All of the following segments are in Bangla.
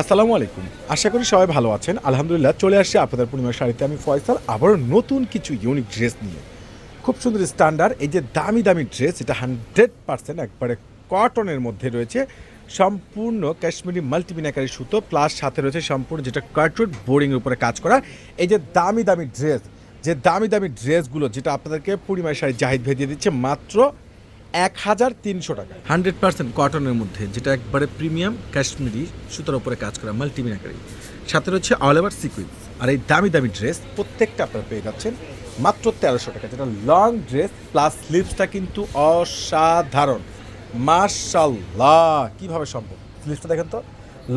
আসসালামু আলাইকুম। আশা করি সবাই ভালো আছেন। আলহামদুলিল্লাহ, চলে আসছে আপনাদের পূর্ণিমার শাড়িতে আমি ফয়সাল। আবারও নতুন কিছু ইউনিক ড্রেস নিয়ে। খুব সুন্দর স্ট্যান্ডার্ড এই যে দামি দামি ড্রেস এটা হান্ড্রেড পার্সেন্ট একবারে কটনের মধ্যে রয়েছে। সম্পূর্ণ কাশ্মীরি মাল্টিমিনাকারি সুতো প্লাস সাথে রয়েছে সম্পূর্ণ যেটা কার্টুন বোর্ডিংয়ের উপরে কাজ করা। এই যে দামি দামি ড্রেস যে দামি দামি ড্রেসগুলো যেটা আপনাদেরকে পূর্ণিমার শাড়ি জাহিদ ভেজিয়ে দিচ্ছে, মাত্র এক হাজার তিনশো টাকা। হান্ড্রেড পার্সেন্ট কটনের মধ্যে, যেটা একবারে প্রিমিয়াম কাশ্মীরি সুতোর উপরে কাজ করা মাল্টিমিনাকারি সাথে রয়েছে অল ওভার সিকুয়েন্স আর এই দামি দামি ড্রেস প্রত্যেকটা আপনারা পেয়ে যাচ্ছেন মাত্র তেরোশো টাকা, যেটা লং ড্রেস প্লাস স্লিভসটা কিন্তু অসাধারণ। মার্শাল্লাহ কীভাবে সম্ভব? স্লিভসটা দেখেন তো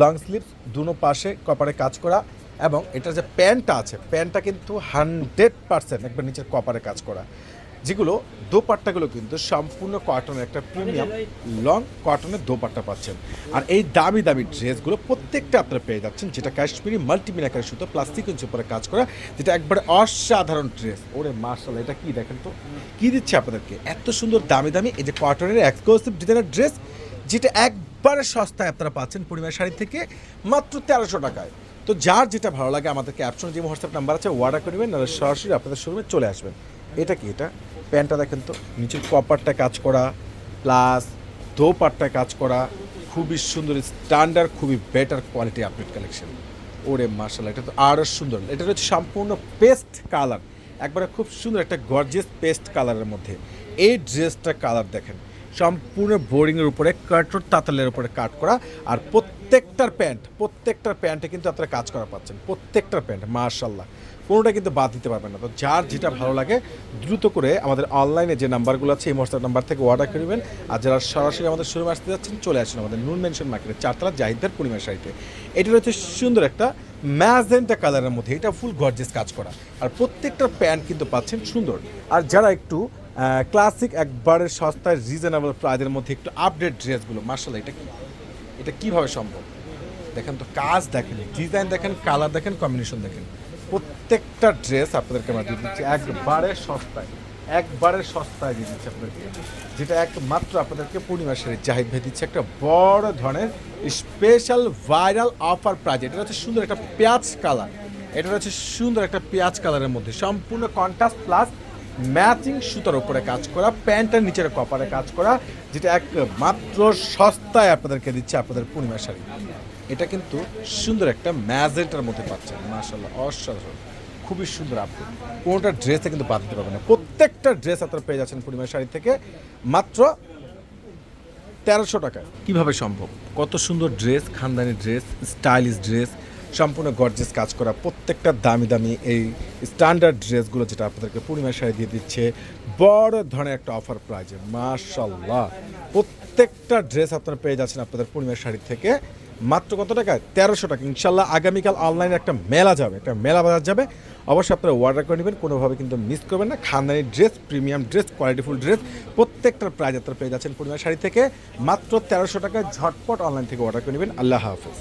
লং স্লিভস দুনো পাশে কপারে কাজ করা এবং এটার যে প্যান্টটা আছে, প্যান্টটা কিন্তু হান্ড্রেড পার্সেন্ট একবার নিচের কপারে কাজ করা। যেগুলো দোপাট্টাগুলো কিন্তু সম্পূর্ণ কটনের একটা প্রিমিয়াম লং কটনের দোপাট্টা পাচ্ছেন। আর এই দামি দামি ড্রেসগুলো প্রত্যেকটা আপনারা পেয়ে যাচ্ছেন, যেটা কাশ্মীরি মাল্টিমিনাকারের সুতো প্লাস্টিক উপরে কাজ করা, যেটা একবারে অসাধারণ ড্রেস ওরে মার্শাল এটা কি দেখেন তো? কী দিচ্ছে আপনাদেরকে? এত সুন্দর দামি দামি এই যে কটনের এক্সক্লুসিভ ডিজাইনের ড্রেস যেটা একবারে সস্তায় আপনারা পাচ্ছেন পরিমাণ শাড়ি থেকে মাত্র তেরোশো টাকায়। তো যার যেটা ভালো লাগে আমাদেরকে ক্যাপশন যে হোয়াটসঅ্যাপ নাম্বার আছে অর্ডার করবেন নাহলে সরাসরি আপনাদের শোরুমে চলে আসবেন। এটা কি এটা? প্যান্টটা দেখেন তো, নিচের কপারটা কাজ করা, প্লাস ধোপারটা কাজ করা, খুবই সুন্দর স্ট্যান্ডার্ড খুবই বেটার কোয়ালিটি আপডেট কালেকশন ওরে মার্শাল এটা তো আরও সুন্দর। এটা হচ্ছে সম্পূর্ণ পেস্ট কালার একবারে খুব সুন্দর একটা গর্জিয়াস পেস্ট কালারের মধ্যে। এই ড্রেসটা কালার দেখেন। সম্পূর্ণ বোরিংয়ের উপরে কাটর তাতালের উপরে কাট করা আর প্রত্যেকটার প্যান্ট, প্রত্যেকটার প্যান্টে কিন্তু আপনারা কাজ করা পাচ্ছেন, প্রত্যেকটার প্যান্ট মার্শাল্লাহ কোনোটা কিন্তু বাদ দিতে পারবেন না। তো যার যেটা ভালো লাগে, দ্রুত করে আমাদের অনলাইনে যে নাম্বারগুলো আছে, এই হোয়াটসঅ্যাপ নাম্বার থেকে অর্ডার করবেন আর যারা সরাসরি আমাদের শোরুমে আসতে যাচ্ছেন, চলে আসেন আমাদের নুন মেনশন মার্কেটের চারতলা জাহিদের পূর্ণিমা শাড়িতে। এটা হচ্ছে সুন্দর একটা ম্যাজেন্টা কালারের মধ্যে, এটা ফুল গর্জেস কাজ করা। আর প্রত্যেকটার প্যান্ট কিন্তু পাচ্ছেন সুন্দর। আর যারা একটু ক্লাসিক একবারে সস্তায় রিজনেবল প্রাইজের মধ্যে একটু আপডেট ড্রেসগুলো মার্শাল এটা কি? এটা কীভাবে সম্ভব? দেখেন তো, কাজ দেখেন ডিজাইন দেখেন কালার দেখেন কম্বিনেশন দেখেন। প্রত্যেকটা ড্রেস আপনাদেরকে আমরা দিয়ে দিচ্ছি, একবারে সস্তায়। একবারে সস্তায় দিয়ে দিচ্ছি আপনাদেরকে। যেটা একমাত্র আপনাদেরকে পূর্ণিমা শাড়ি জাহিদ দিচ্ছে একটা বড় ধরনের স্পেশাল ভাইরাল অফার প্রাইজ এটা হচ্ছে সুন্দর একটা পেঁয়াজ কালার এটা হচ্ছে সুন্দর একটা পেঁয়াজ কালারের মধ্যে। সম্পূর্ণ কন্ট্রাস্ট প্লাস ম্যাচিং সুতার উপরে কাজ করা, প্যান্টের নিচের কপারে কাজ করা, যেটা একমাত্র সস্তায় আপনাদেরকে দিচ্ছে আপনাদের পূর্ণিমা শাড়ি। এটা কিন্তু সুন্দর একটা ম্যাজেন্টার মধ্যে পাচ্ছেন মার্শাল্লাহ অসাধারণ, খুবই সুন্দর আপনি কোনোটা ড্রেসে কিন্তু বাদ দিতে পারবেন না। প্রত্যেকটা ড্রেস আপনারা পেয়ে যাচ্ছেন পূর্ণিমা শাড়ি থেকে, মাত্র তেরোশো টাকা কীভাবে সম্ভব? কত সুন্দর ড্রেস খানদানি ড্রেস স্টাইলিশ ড্রেস সম্পূর্ণ গর্জেস কাজ করা প্রত্যেকটা দামি দামি এই স্ট্যান্ডার্ড ড্রেসগুলো যেটা আপনাদেরকে পূর্ণিমা শাড়ি দিয়ে দিচ্ছে। বড় ধরনের একটা অফার প্রাইজে মার্শাল্লাহ প্রত্যেকটা ড্রেস আপনারা পেয়ে যাচ্ছেন আপনাদের পূর্ণিমা শাড়ি থেকে। মাত্র কত টাকা তেরোশো টাকা। ইনশাল্লাহ আগামীকাল অনলাইনে একটা মেলা যাবে, একটা মেলা বাজার যাবে। অবশ্যই আপনারা অর্ডার করে নেবেন, কোনোভাবে কিন্তু মিস করবেন না। খানদানি dress premium dress qualityful dress প্রত্যেকটার প্রাইজ আপনারা পেয়ে যাচ্ছেন পূর্ণিমা শাড়ি থেকে। মাত্র তেরোশো টাকায় ঝটপট অনলাইন থেকে অর্ডার করে নেবেন। আল্লাহ হাফেজ।